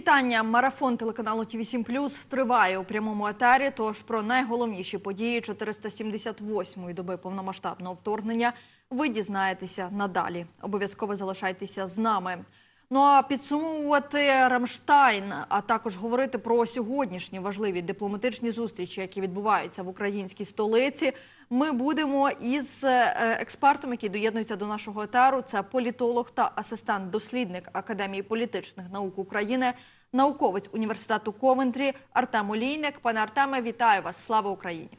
вітання. Марафон телеканалу ТВ 7 триває у прямому етері. Тож про найголовніші події 478-ї доби повномасштабного вторгнення ви дізнаєтеся надалі. Обов'язково залишайтеся з нами. Ну а підсумовувати Рамштайн, а також говорити про сьогоднішні важливі дипломатичні зустрічі, які відбуваються в українській столиці. Ми будемо із е, експертом, який доєднується до нашого етеру. Це політолог та асистент-дослідник Академії політичних наук України, науковець університету Ковентрі Артем Олійник. Пане Артеме, вітаю вас! Слава Україні!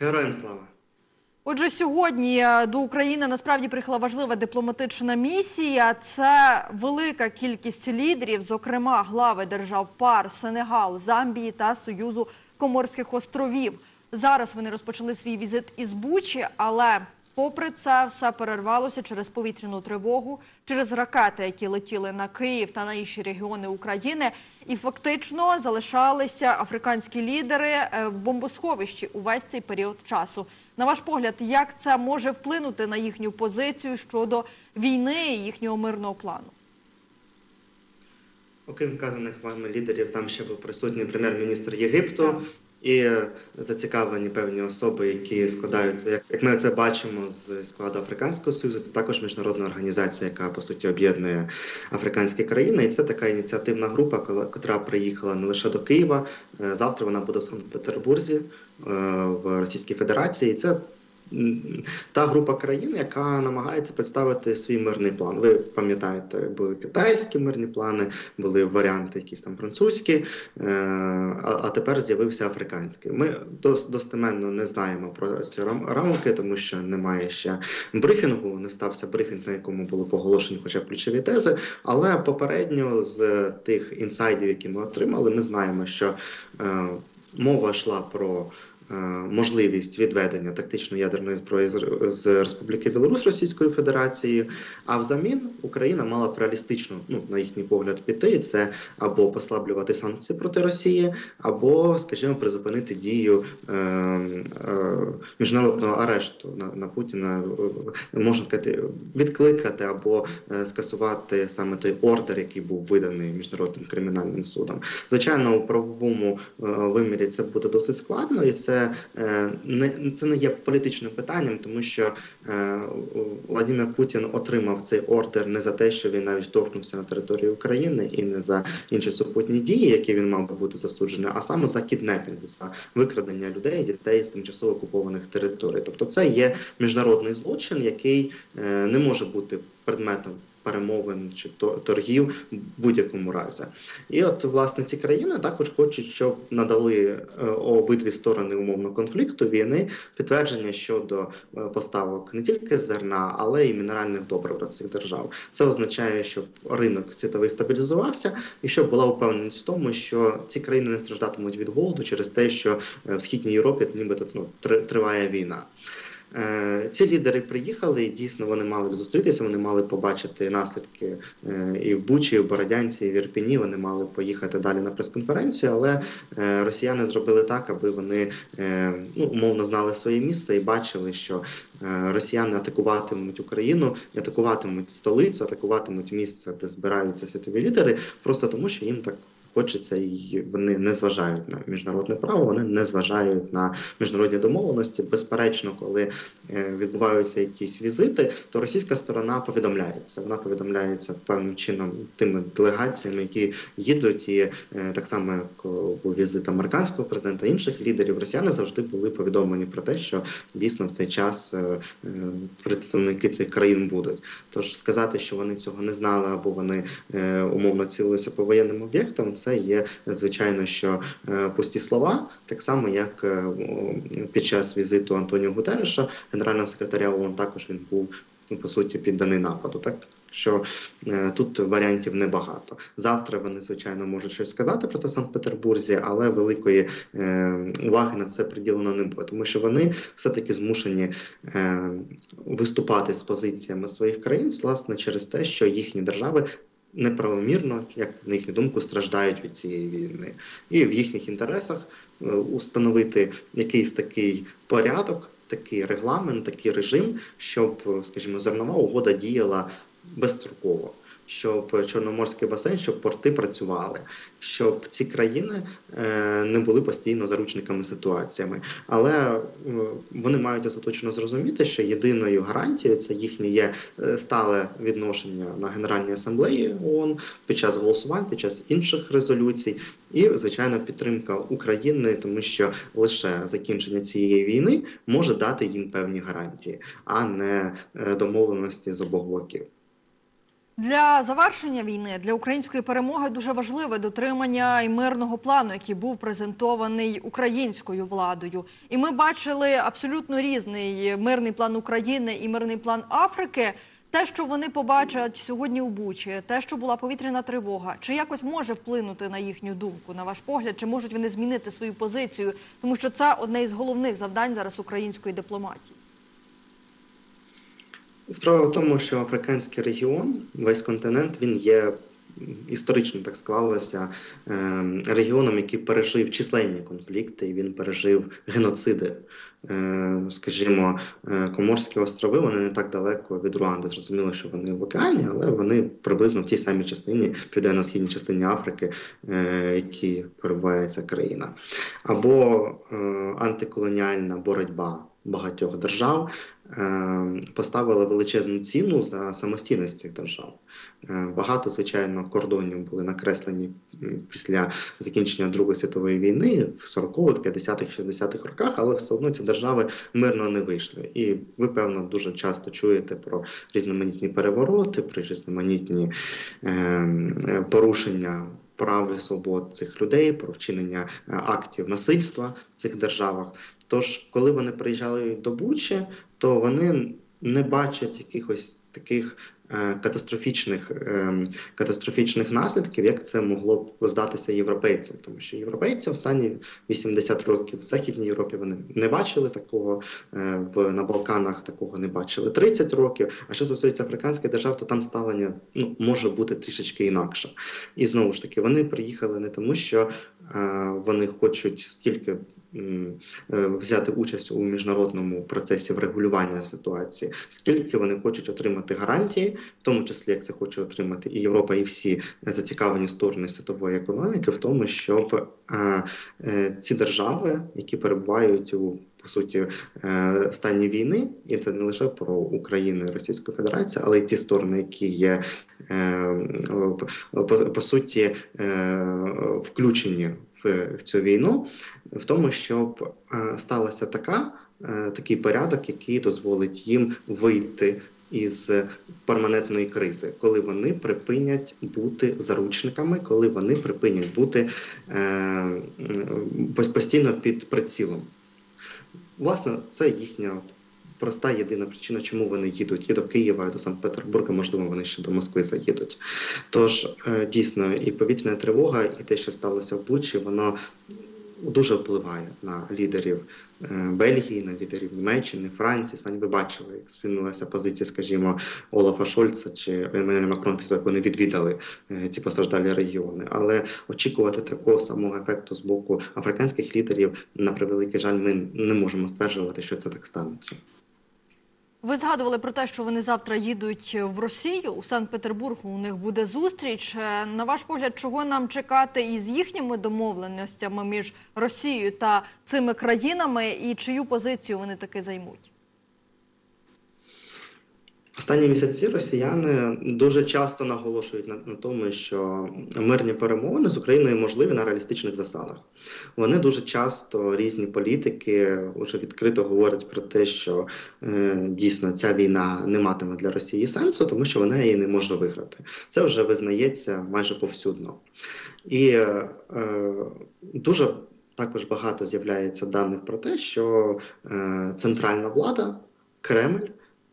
Героям слава! Отже, сьогодні е, до України насправді приїхала важлива дипломатична місія. Це велика кількість лідерів, зокрема глави держав ПАР, Сенегал, Замбії та Союзу Коморських островів. Зараз вони розпочали свій візит із Бучі, але попри це все перервалося через повітряну тривогу, через ракети, які летіли на Київ та на інші регіони України. І фактично залишалися африканські лідери е, в бомбосховищі увесь цей період часу. На ваш погляд, як це може вплинути на їхню позицію щодо війни і їхнього мирного плану? Окрім вказаних вами лідерів, там ще був присутній прем'єр-міністр Єгипту. І зацікавлені певні особи, які складаються, як, як ми це бачимо з складу Африканського Союзу. Це також міжнародна організація, яка по суті об'єднує африканські країни. І це така ініціативна група, котра приїхала не лише до Києва. е, Завтра вона буде в Санкт-Петербурзі е, в Російській Федерації. І це та група країн, яка намагається представити свій мирний план. Ви пам'ятаєте, були китайські мирні плани, були варіанти, якісь там французькі, е, а, тепер з'явився африканський. Ми достеменно не знаємо про ці рам- рамки, тому що немає ще брифінгу. Не стався брифінг, на якому було поголошені хоча б ключові тези. Але попередньо з тих інсайдів, які ми отримали, ми знаємо, що е, мова йшла про можливість відведення тактичної ядерної зброї з- Республіки Білорусь Російською Федерацією. А взамін Україна мала б реалістично, ну на їхній погляд, піти це або послаблювати санкції проти Росії, або, скажімо, призупинити дію е, е, міжнародного арешту на, на Путіна, е, можна сказати, відкликати або е, скасувати саме той ордер, який був виданий міжнародним кримінальним судом. Звичайно, у правовому е, вимірі це буде досить складно, і це е, не це не є політичним питанням, тому що е, Владимир Путін отримав цей ордер не за те, що він навіть вторгнувся на територію України, і не за інші супутні дії, які він мав би бути засуджений, а саме за кіднепінг, за викрадення людей, дітей з тимчасово окупованих територій. Тобто, це є міжнародний злочин, який е, не може бути предметом. Перемовин чи торгів в будь-якому разі, і от власне ці країни також хочуть, щоб надали е, обидві сторони умовно конфлікту війни підтвердження щодо е, поставок не тільки зерна, але й мінеральних добрив до цих держав. Це означає, щоб ринок світовий стабілізувався, і щоб була впевненість в тому, що ці країни не страждатимуть від голоду через те, що е, в східній Європі нібито ну, три- триває війна. Е, Ці лідери приїхали, і дійсно вони мали б зустрітися, вони мали побачити наслідки е, і в Бучі, і в Бородянці, і в Ірпіні. Вони мали поїхати далі на прес-конференцію, але е, росіяни зробили так, аби вони ну, умовно знали своє місце і бачили, що росіяни атакуватимуть Україну, атакуватимуть столицю, атакуватимуть місце, де збираються світові лідери, просто тому, що їм так. Хочеться і вони не зважають на міжнародне право, вони не зважають на міжнародні домовленості. Безперечно, коли е, відбуваються якісь візити, то російська сторона повідомляється. Вона повідомляється певним чином тими делегаціями, які їдуть, і е, так само як у візит американського президента інших лідерів, росіяни завжди були повідомлені про те, що дійсно в цей час е, представники цих країн будуть. Тож сказати, що вони цього не знали або вони умовно цілилися по воєнним об'єктам, це є звичайно, що е, пусті слова, так само як е, під час візиту Антоніо Гутерреша, генерального секретаря ООН, також він був ну, по суті підданий нападу. Так що е, тут варіантів небагато. Завтра вони звичайно можуть щось сказати про це в Санкт-Петербурзі, але великої уваги на це приділено не буде, тому що вони все-таки змушені виступати з позиціями своїх країн, власне, через те, що їхні держави. Неправомірно, як на їхню думку, страждають від цієї війни, і в їхніх інтересах е, установити якийсь такий порядок, такий регламент, такий режим, щоб, скажімо, зернова угода діяла безстроково. Щоб Чорноморський басейн, щоб порти працювали, щоб ці країни е, не були постійно заручниками ситуаціями. Але е, вони мають остаточно зрозуміти, що єдиною гарантією це їхнє є е, стале відношення на Генеральній асамблеї ООН під час голосувань, під час інших резолюцій, і звичайно підтримка України, тому що лише закінчення цієї війни може дати їм певні гарантії, а не домовленості з обох боків. Для завершення війни для української перемоги дуже важливе дотримання і мирного плану, який був презентований українською владою. І ми бачили абсолютно різний мирний план України і мирний план Африки. Те, що вони побачать сьогодні у Бучі, те, що була повітряна тривога, чи якось може вплинути на їхню думку, на ваш погляд, чи можуть вони змінити свою позицію, тому що це одне із головних завдань зараз української дипломатії. Справа в тому, що африканський регіон, весь континент, він є історично так склалося е, регіоном, який пережив численні конфлікти, і він пережив геноциди. Е, скажімо, е, Коморські острови вони не так далеко від Руанди. Зрозуміло, що вони в океані, але вони приблизно в тій самій частині, південно-східній частині Африки, е, які перебуває країна, або антиколоніальна боротьба багатьох держав е, поставила величезну ціну за самостійність цих держав. Е, Багато, звичайно, кордонів були накреслені після закінчення Другої світової війни в 40-х, 50-х, 60-х роках, але все одно ці держави мирно не вийшли. І ви, певно, дуже часто чуєте про різноманітні перевороти, про різноманітні е, е, порушення. Прав і свобод цих людей, про вчинення е, актів насильства в цих державах. Тож, коли вони приїжджали до Бучі, то вони не бачать якихось таких е, катастрофічних, е, катастрофічних наслідків, як це могло б здатися європейцям. Тому що європейці останні 80 років в Західній Європі вони не бачили такого, е, в, на Балканах такого не бачили 30 років. А що стосується африканських держав, то там ставлення ну, може бути трішечки інакше. І знову ж таки, вони приїхали не тому, що вони хочуть стільки взяти участь у міжнародному процесі врегулювання ситуації, скільки вони хочуть отримати гарантії, в тому числі як це хоче отримати і Європа, і всі зацікавлені сторони світової економіки, в тому, щоб е, е, ці держави, які перебувають у по суті е, стані війни, і це не лише про Україну і Російську Федерацію, але й ті сторони, які є е, по, по суті е, включені в, в цю війну, в тому, щоб е, сталася така, е, такий порядок, який дозволить їм вийти із перманентної кризи, коли вони припинять бути заручниками, коли вони припинять бути е, постійно під прицілом. Власне, це їхня проста єдина причина, чому вони їдуть і до Києва, і до Санкт-Петербурга, можливо, вони ще до Москви заїдуть. Тож е, дійсно і повітряна тривога, і те, що сталося в Бучі, воно дуже впливає на лідерів е, Бельгії, на лідерів Німеччини, Франції. Іспанії. Ви бачили, як змінилася позиція, скажімо, Олафа Шольца чи Еммануеля Макрон після як вони відвідали е, ці постраждалі регіони. Але очікувати такого самого ефекту з боку африканських лідерів, на превеликий жаль, ми не можемо стверджувати, що це так станеться. Ви згадували про те, що вони завтра їдуть в Росію у Санкт-Петербург. У них буде зустріч. Е, На ваш погляд, чого нам чекати із їхніми домовленостями між Росією та цими країнами, і чию позицію вони таки займуть? Останні місяці росіяни дуже часто наголошують на, на тому, що мирні перемовини з Україною можливі на реалістичних засадах. Вони дуже часто різні політики вже відкрито говорять про те, що е, дійсно ця війна не матиме для Росії сенсу, тому що вона її не може виграти. Це вже визнається майже повсюдно. І е, дуже також багато з'являється даних про те, що е, центральна влада, Кремль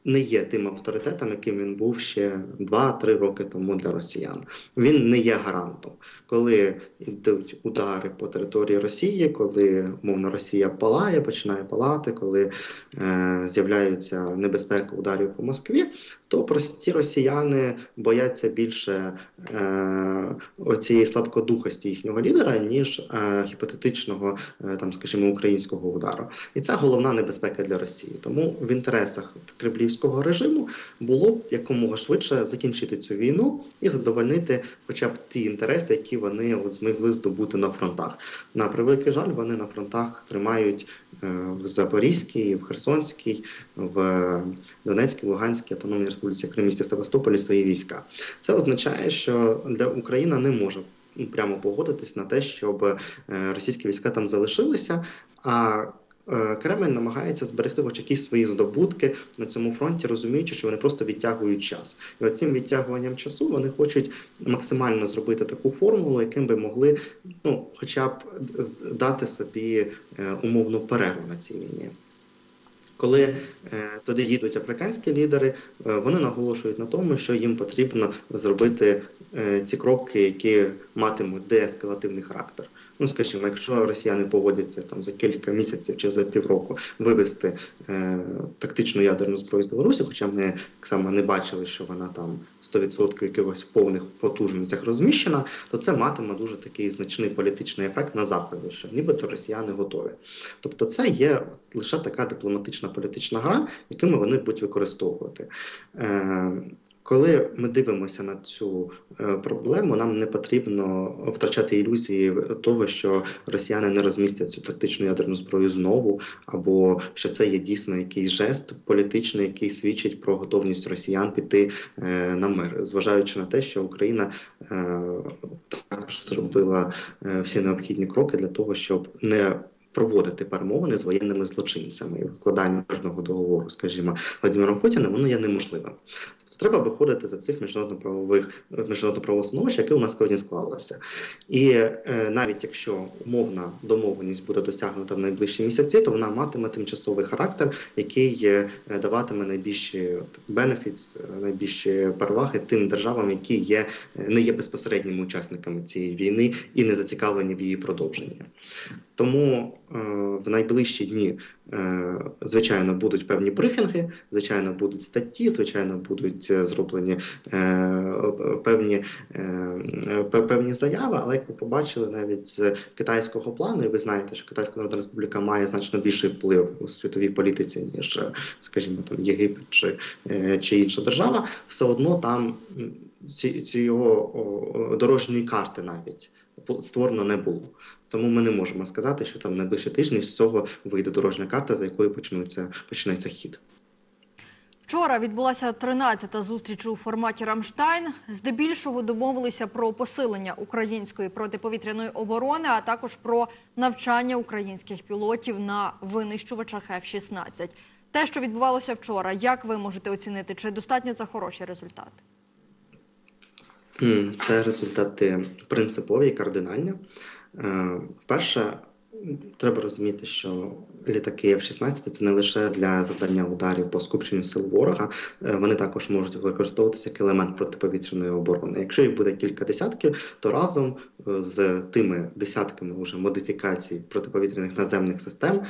не є тим авторитетом, яким він був ще 2-3 роки тому для росіян. Він не є гарантом. Коли йдуть удари по території Росії, коли мовно Росія палає, починає палати, коли е, з'являються небезпеки ударів по Москві, то прості росіяни бояться більше е, оцієї слабкодухості їхнього лідера, ніж е, гіпотетичного, е, там, скажімо, українського удару. І це головна небезпека для Росії. Тому в інтересах Кремлівського путінського режиму було б якомога швидше закінчити цю війну і задовольнити хоча б ті інтереси, які вони от змогли здобути на фронтах. На превеликий жаль, вони на фронтах тримають е, в Запорізькій, в Херсонській, в Донецькій, Луганській автономній республіці Крим місті Севастополі свої війська. Це означає, що для України не може прямо погодитись на те, щоб е, російські війська там залишилися. А Кремль намагається зберегти хоч якісь свої здобутки на цьому фронті, розуміючи, що вони просто відтягують час. І от цим відтягуванням часу вони хочуть максимально зробити таку формулу, яким би могли, ну, хоча б дати собі е, умовну перерву на цій війні. Коли е, туди їдуть африканські лідери, е, вони наголошують на тому, що їм потрібно зробити е, ці кроки, які матимуть деескалативний характер. Ну, скажімо, якщо росіяни погодяться там за кілька місяців чи за півроку вивести е, тактичну ядерну зброю з Білорусі, хоча ми так само не бачили, що вона там 100% якихось повних потужностях розміщена, то це матиме дуже такий значний політичний ефект на заході, що нібито росіяни готові. Тобто, це є лише така дипломатична політична гра, якими вони будуть використовувати. Е, коли ми дивимося на цю е, проблему, нам не потрібно втрачати ілюзії того, що росіяни не розмістять цю тактичну ядерну зброю знову, або що це є дійсно якийсь жест політичний, який свідчить про готовність росіян піти е, на мир, зважаючи на те, що Україна е, також зробила всі необхідні кроки для того, щоб не Проводити перемовини з воєнними злочинцями і викладання мирного договору, скажімо, Владимиром Путіним, воно є неможливим. Тобто треба виходити за цих міжнародно-правових міжнародно-правового становища, яке у нас сьогодні склалося. І е, навіть якщо умовна домовленість буде досягнута в найближчі місяці, то вона матиме тимчасовий характер, який е, даватиме найбільші benefits, е, найбільші переваги тим державам, які є е, не є безпосередніми учасниками цієї війни і не зацікавлені в її продовженні. Тому е, в найближчі дні, звичайно, будуть певні брифінги, звичайно, будуть статті, звичайно, будуть е, зроблені е, певні, е, певні заяви. Але як ви побачили, навіть з китайського плану, і ви знаєте, що Китайська Народна Республіка має значно більший вплив у світовій політиці, ніж, скажімо, там Єгипет чи, е, чи інша держава, все одно там ці, ці його дорожньої карти навіть створено не було. Тому ми не можемо сказати, що там найближчі тижні з цього вийде дорожня карта, за якою почнуться почнеться хід. Вчора відбулася 13-та зустріч у форматі Рамштайн. Здебільшого домовилися про посилення української протиповітряної оборони, а також про навчання українських пілотів на винищувачах F-16. Те, що відбувалося вчора, як ви можете оцінити? Чи достатньо це хороші результати? Це результати принципові і кардинальні. Вперше треба розуміти, що літаки F-16 це не лише для завдання ударів по скупченню сил ворога, вони також можуть використовуватися як елемент протиповітряної оборони. Якщо їх буде кілька десятків, то разом з тими десятками уже модифікацій протиповітряних наземних систем,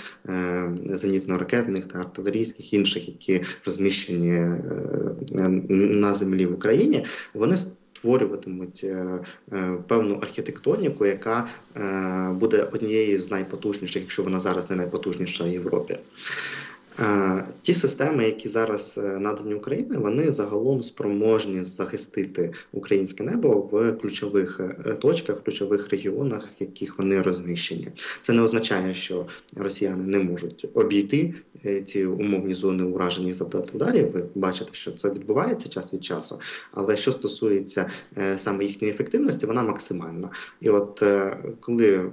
зенітно-ракетних та артилерійських інших, які розміщені на землі в Україні, вони створюватимуть е, е, певну архітектоніку, яка е, буде однією з найпотужніших, якщо вона зараз не найпотужніша в Європі. Ті системи, які зараз надані Україні, вони загалом спроможні захистити українське небо в ключових точках, в ключових регіонах, в яких вони розміщені. Це не означає, що росіяни не можуть обійти ці умовні зони ураження і завдати ударів. Ви бачите, що це відбувається час від часу. Але що стосується саме їхньої ефективності, вона максимальна. І от коли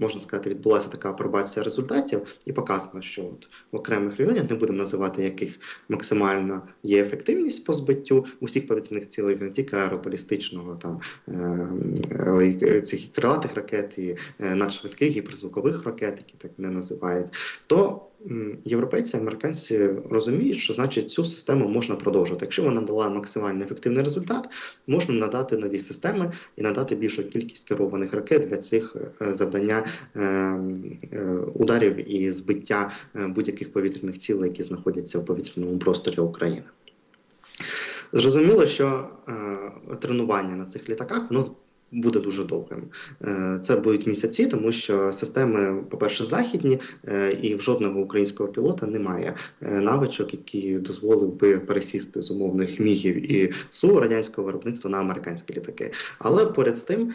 можна сказати, відбулася така апробація результатів, і показано, що от в окремих регіонах не будемо називати, яких максимально є ефективність по збиттю усіх повітряних цілей, не тільки аеробалістичного, там цих крилатих ракет, і надшвидких гіперзвукових ракет, які так не називають, то європейці, американці розуміють, що значить цю систему можна продовжувати. Якщо вона дала максимально ефективний результат, можна надати нові системи і надати більшу кількість керованих ракет для цих завдання ударів і збиття будь-яких повітряних цілей, які знаходяться у повітряному просторі України. Зрозуміло, що тренування на цих літаках воно буде дуже довгим. Е, Це будуть місяці, тому що системи, по-перше, західні, е, і в жодного українського пілота немає е, навичок, які дозволив би пересісти з умовних мігів і су радянського виробництва на американські літаки. Але поряд з тим,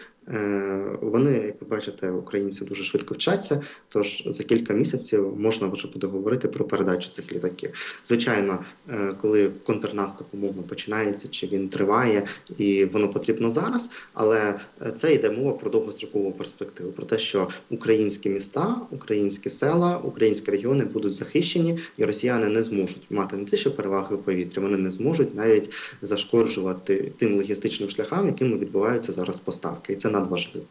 вони, як ви бачите, українці дуже швидко вчаться. Тож за кілька місяців можна вже буде говорити про передачу цих літаків. Звичайно, е, коли контрнаступ умовно починається, чи він триває, і воно потрібно зараз. Але е, це йде мова про довгострокову перспективу, про те, що українські міста, українські села, українські регіони будуть захищені, і росіяни не зможуть мати не те, що переваги у повітрі, вони не зможуть навіть зашкоджувати тим логістичним шляхам, якими відбуваються зараз поставки, і це надважливо.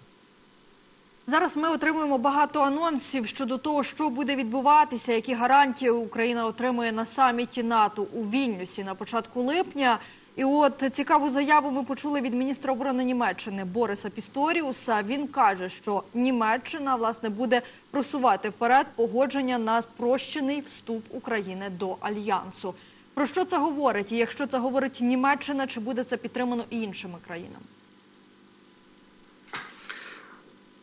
Зараз ми отримуємо багато анонсів щодо того, що буде відбуватися, які гарантії Україна отримує на саміті НАТО у Вільнюсі на початку липня. І от цікаву заяву ми почули від міністра оборони Німеччини Бориса Пісторіуса. Він каже, що Німеччина власне буде просувати вперед погодження на спрощений вступ України до альянсу. Про що це говорить? І якщо це говорить Німеччина, чи буде це підтримано іншими країнами?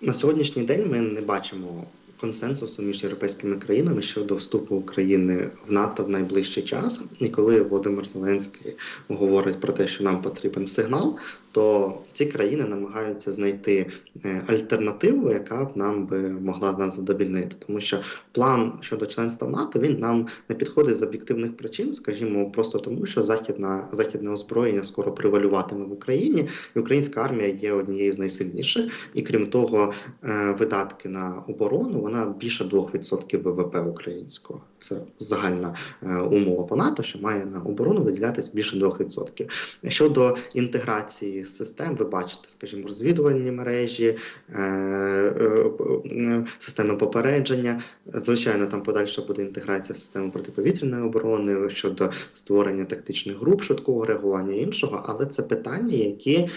На сьогоднішній день ми не бачимо консенсусу між європейськими країнами щодо вступу України в НАТО в найближчий час. І коли Володимир Зеленський говорить про те, що нам потрібен сигнал, то ці країни намагаються знайти е, альтернативу, яка б нам би могла нас задовільнити, тому що план щодо членства в НАТО він нам не підходить з об'єктивних причин, скажімо, просто тому, що західна західне озброєння скоро привалюватиме в Україні, і українська армія є однією з найсильніших, і крім того, е, видатки на оборону вона більше 2% ВВП українського. Це загальна е, умова по НАТО, що має на оборону виділятись більше 2%. Щодо інтеграції систем, ви бачите, скажімо, розвідувальні мережі, е, е, е, системи попередження. Звичайно, там подальша буде інтеграція системи протиповітряної оборони щодо створення тактичних груп швидкого реагування і іншого, але це питання, які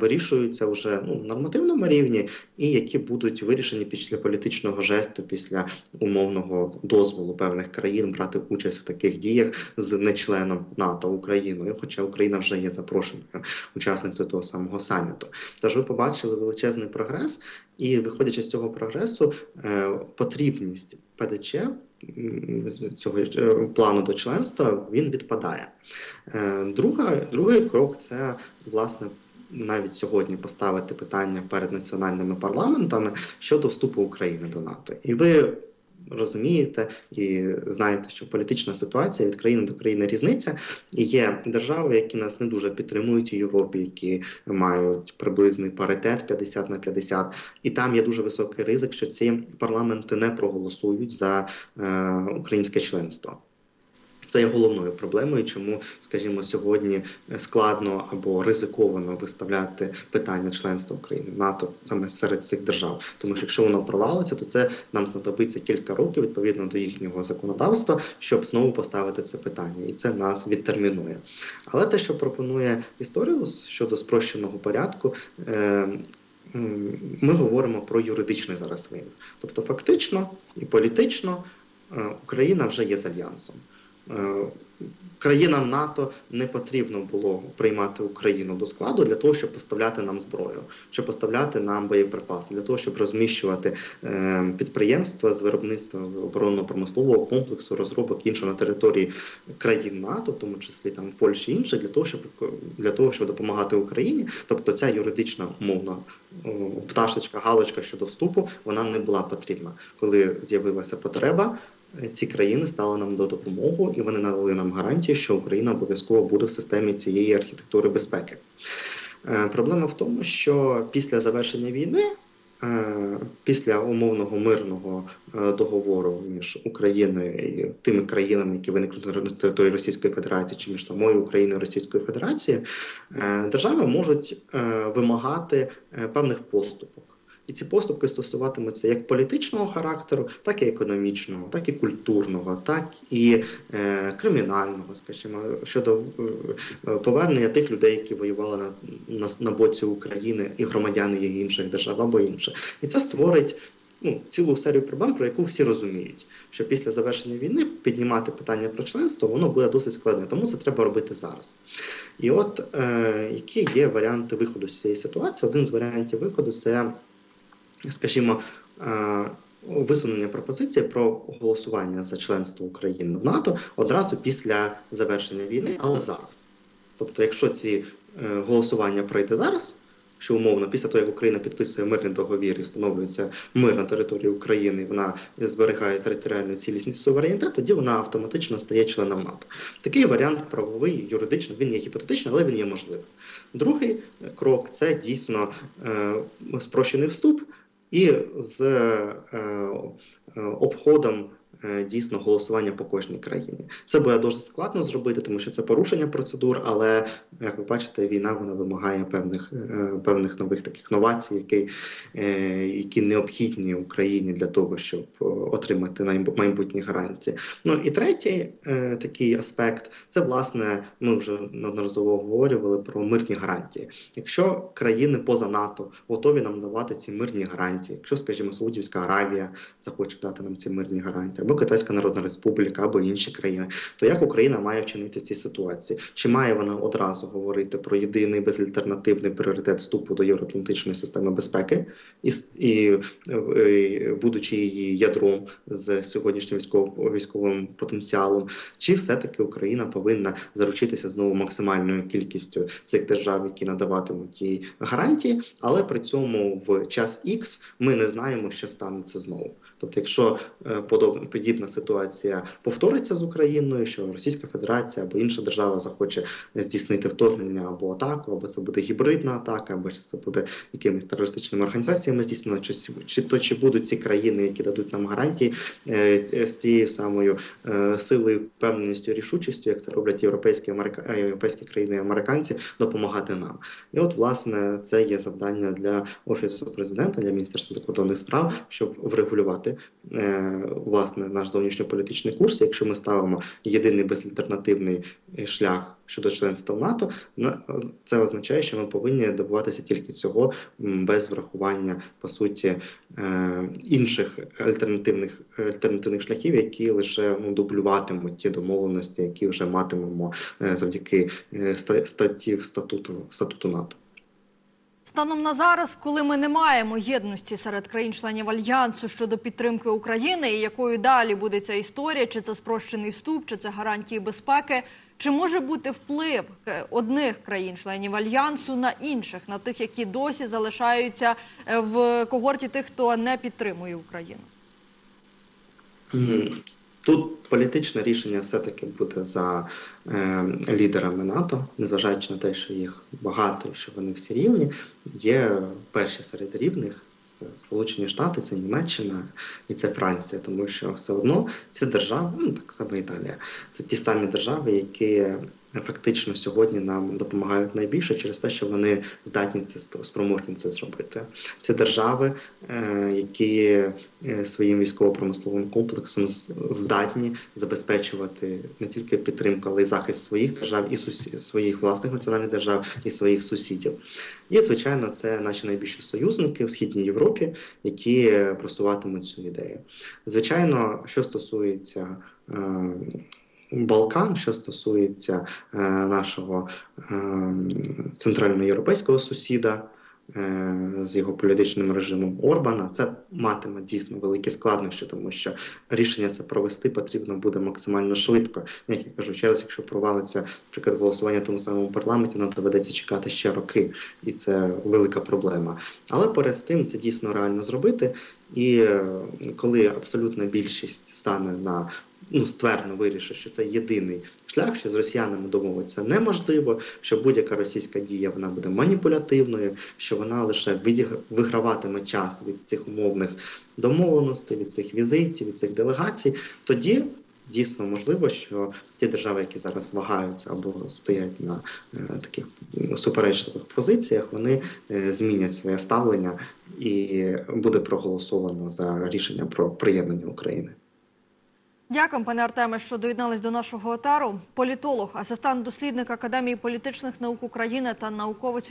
вирішуються вже ну, нормативному рівні, і які будуть вирішені після політичного жесту, після умовного дозволу певних країн брати участь в таких діях з нечленом НАТО Україною, хоча Україна вже є запрошеною учасницею того самого саміту. Тож ви побачили величезний прогрес, і виходячи з цього прогресу, е, потрібність ПДЧ цього е, плану до членства він відпадає. Е, Друга, другий крок це власне. Навіть сьогодні поставити питання перед національними парламентами щодо вступу України до НАТО, і ви розумієте і знаєте, що політична ситуація від країни до країни різниця. І є держави, які нас не дуже підтримують у Європі, які мають приблизний паритет 50 на 50. І там є дуже високий ризик, що ці парламенти не проголосують за е, українське членство. Це є головною проблемою, чому, скажімо, сьогодні складно або ризиковано виставляти питання членства України в НАТО саме серед цих держав. Тому що якщо воно провалиться, то це нам знадобиться кілька років відповідно до їхнього законодавства, щоб знову поставити це питання, і це нас відтермінує. Але те, що пропонує Історіус щодо спрощеного порядку. Е- ми говоримо про юридичний зараз війн. Тобто, фактично і політично е, Україна вже є з альянсом. Е, Країнам НАТО не потрібно було приймати Україну до складу для того, щоб поставляти нам зброю, щоб поставляти нам боєприпаси, для того, щоб розміщувати е, підприємства з виробництва оборонно-промислового комплексу, розробок іншого на території країн НАТО, в тому числі там Польщі і інших, для того, щоб для того, щоб допомагати Україні. Тобто ця юридична умовна о, пташечка, галочка щодо вступу, вона не була потрібна, коли з'явилася потреба ці країни стали нам до допомоги, і вони надали нам гарантію, що Україна обов'язково буде в системі цієї архітектури безпеки. Е, Проблема в тому, що після завершення війни, е, після умовного мирного е, договору між Україною і тими країнами, які виникнуть на території Російської Федерації, чи між самою Україною і Російською Федерацією, е, держави можуть е, вимагати е, певних поступок. І ці поступки стосуватимуться як політичного характеру, так і економічного, так і культурного, так і е, кримінального, скажімо, щодо е, повернення тих людей, які воювали на, на, на боці України і громадяни її інших держав або інше. І це створить ну, цілу серію проблем, про яку всі розуміють, що після завершення війни піднімати питання про членство воно буде досить складне, тому це треба робити зараз. І от е, які є варіанти виходу з цієї ситуації? Один з варіантів виходу це, скажімо, е, висунення пропозиції про голосування за членство України в НАТО одразу після завершення війни, але зараз. Тобто, якщо ці е, голосування пройде зараз, що умовно, після того, як Україна підписує мирний договір і встановлюється мир на території України, вона зберігає територіальну цілісність і суверенітет, тоді вона автоматично стає членом НАТО. Такий варіант правовий, юридично, він є гіпотетичний, але він є можливий. Другий крок це дійсно е, спрощений вступ і з е, е, обходом. Е, Дійсно, голосування по кожній країні. Це буде дуже складно зробити, тому що це порушення процедур, але як ви бачите, війна вона вимагає певних, е, певних нових таких новацій, які, е, які необхідні Україні для того, щоб отримати майбутні гарантії. Ну і третій такий аспект це власне ми вже неодноразово говорювали про мирні гарантії. Якщо країни поза НАТО готові нам давати ці мирні гарантії, якщо, скажімо, Саудівська Аравія захоче дати нам ці мирні гарантії, або Китайська Народна Республіка, або інші країни, то як Україна має вчинити в цій ситуації? Чи має вона одразу говорити про єдиний безальтернативний пріоритет вступу до євроатлантичної системи безпеки, і, і, е, будучи її ядром з сьогоднішнім військово- військовим потенціалом, чи все-таки Україна повинна заручитися знову максимальною кількістю цих держав, які надаватимуть їй гарантії, але при цьому в час X ми не знаємо, що станеться знову. Тобто, якщо е, подібна ситуація повториться з Україною, що Російська Федерація або інша держава захоче здійснити вторгнення або атаку, або це буде гібридна атака, або це буде якимись терористичними організаціями здійснено, чи, то чи будуть ці країни, які дадуть нам гарантії е, з тією самою е, силою, впевненістю, рішучістю, як це роблять європейські америка... європейські країни американці, допомагати нам. І от, власне, це є завдання для офісу президента, для міністерства закордонних справ, щоб врегулювати е, власне наш зовнішньополітичний курс. Якщо ми ставимо єдиний безальтернативний е, шлях щодо членства в НАТО, це означає, що ми повинні добуватися тільки цього без врахування по суті е, інших альтернативних альтернативних шляхів, які лише ну, дублюватимуть ті домовленості, які вже матимемо завдяки ста- статтів статуту статуту НАТО. Станом на зараз, коли ми не маємо єдності серед країн-членів альянсу щодо підтримки України, і якою далі буде ця історія, чи це спрощений вступ, чи це гарантії безпеки, чи може бути вплив е, одних країн-членів альянсу на інших, на тих, які досі залишаються е, в когорті тих, хто не підтримує Україну? Тут політичне рішення все-таки буде за е, лідерами НАТО, незважаючи на те, що їх багато і що вони всі рівні. Є перші серед рівних це Сполучені Штати, це Німеччина і це Франція, тому що все одно ці держави, ну так само Італія, це ті самі держави, які фактично сьогодні нам допомагають найбільше через те, що вони здатні це спро- спроможні це зробити. Це держави, е, які е, своїм військово-промисловим комплексом здатні забезпечувати не тільки підтримку, але й захист своїх держав і сусі... своїх власних національних держав і своїх сусідів. І звичайно, це наші найбільші союзники в східній Європі, які е, просуватимуть цю ідею. Звичайно, що стосується. Балкан, що стосується е, нашого е, центральноєвропейського сусіда е, з його політичним режимом Орбана, це матиме дійсно великі складнощі, тому що рішення це провести потрібно буде максимально швидко. Як я кажу, ще раз, якщо провалиться, наприклад, голосування в тому самому парламенті, нам доведеться чекати ще роки, і це велика проблема. Але поряд з тим це дійсно реально зробити. І коли абсолютна більшість стане на ну, ствердно вирішить, що це єдиний шлях, що з росіянами домовитися неможливо, що будь-яка російська дія вона буде маніпулятивною, що вона лише виграватиме час від цих умовних домовленостей, від цих візитів, від цих делегацій, тоді. Дійсно можливо, що ті держави, які зараз вагаються або стоять на е, таких суперечливих позиціях, вони е, змінять своє ставлення і буде проголосовано за рішення про приєднання України. Дякую, пане Артеме, що доєднались до нашого отару. Політолог, асистент дослідник Академії політичних наук України та науковець